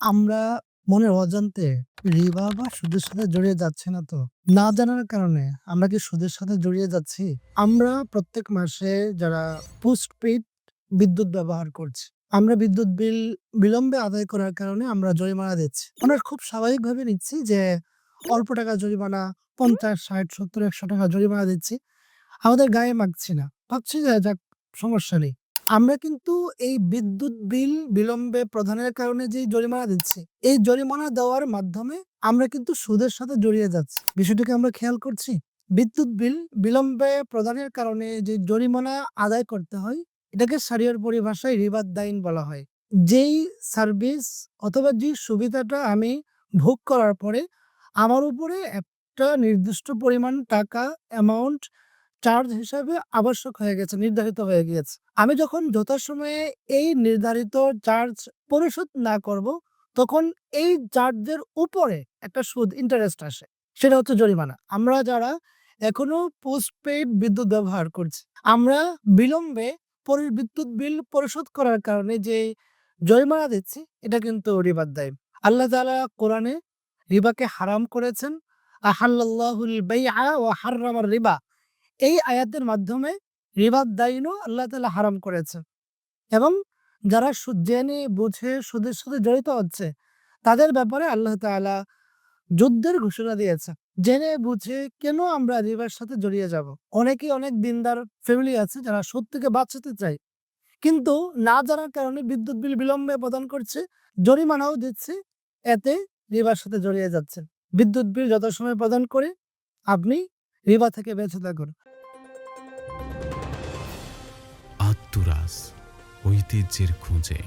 আমরা মনের অজান্তে রিবা বা সুদের সাথে জড়িয়ে যাচ্ছে না তো? না জানার কারণে আমরা কি সুদের সাথে জড়িয়ে যাচ্ছি? আমরা প্রত্যেক মাসে যারা পোস্টপেইড বিদ্যুৎ ব্যবহার করছি, আমরা বিদ্যুৎ বিল বিলম্বে আদায় করার কারণে আমরা জরিমানা দিচ্ছি। আমরা খুব স্বাভাবিকভাবে নিচ্ছি যে অল্প টাকা জরিমানা ৫০, ৬০, ৭০, ১০০ টাকা জরিমানা দিচ্ছি। আমাদের গায়ে মাখছি না। ভাবছি যে যাক সমস্যা নেই। আমরা কিন্তু এই বিদ্যুৎ বিল বিলম্বে প্রদানের কারণে যেই জরিমানা দিচ্ছি, এই জরিমানা দেওয়ার মাধ্যমে আমরা কিন্তু সুদের সাথে জড়িয়ে যাচ্ছি। বিষয়টাকে আমরা খেয়াল করছি? বিদ্যুৎ বিল বিলম্বে প্রদানের কারণে যে জরিমানা আদায় করতে হয়, এটাকে শরিয়ার পরিভাষায় রিবাত দাইন বলা হয়। যেই সার্ভিস অথবা যে সুবিধাটা আমি ভোগ করার পরে আমার উপরে একটা নির্দিষ্ট পরিমাণ টাকা অ্যামাউন্ট চার্জ হিসাবে আবশ্যক হয়ে গেছে, নির্ধারিত হয়ে গিয়েছে। আমি যখন যথাসময়ে এই নির্ধারিত চার্জ পরিশোধ না করব, তখন এই চার্জের উপরে একটা সুদ ইন্টারেস্ট আসে। সেটা হচ্ছে জরিমানা। আমরা যারা এখনও পোস্টপেইড বিদ্যুৎ ব্যবহার করছি, আমরা বিলম্বে বিদ্যুৎ বিল পরিশোধ করার কারণে যে জরিমানা দিচ্ছি, এটা কিন্তু রিবাত দাইন। আল্লাহ তালা কোরআনে রিবাকে হারাম করেছেন। আহাল্লাল্লাহুল বাইআ ওয়া হাররামার রিবা। এই আয়াতের মাধ্যমে রিবাত দাইনও আল্লাহ তাআলা হারাম করেছে এবং যারা জেনে বুঝে সুদের সাথে জড়িত হচ্ছে, তাদের ব্যাপারে আল্লাহ তাআলা যুদ্ধের ঘোষণা দিয়েছে জেনে বুঝে কেন আমরা রিবার সাথে জড়িয়ে যাব? অনেকেই অনেক দিনদার ফ্যামিলি আছে যারা সুদ থেকে বাঁচাতে চায়। কিন্তু না জানার কারণে বিদ্যুৎ বিল বিলম্বে প্রদান করছে, জরিমানাও দিচ্ছে। এতে রিবার সাথে জড়িয়ে যাচ্ছেন। বিদ্যুৎ বিল যথাসময়ে প্রদান করে আপনি রিবা থেকে বেঁচে থাকুন। আত্মরাজ ঐতিহ্যের খোঁজে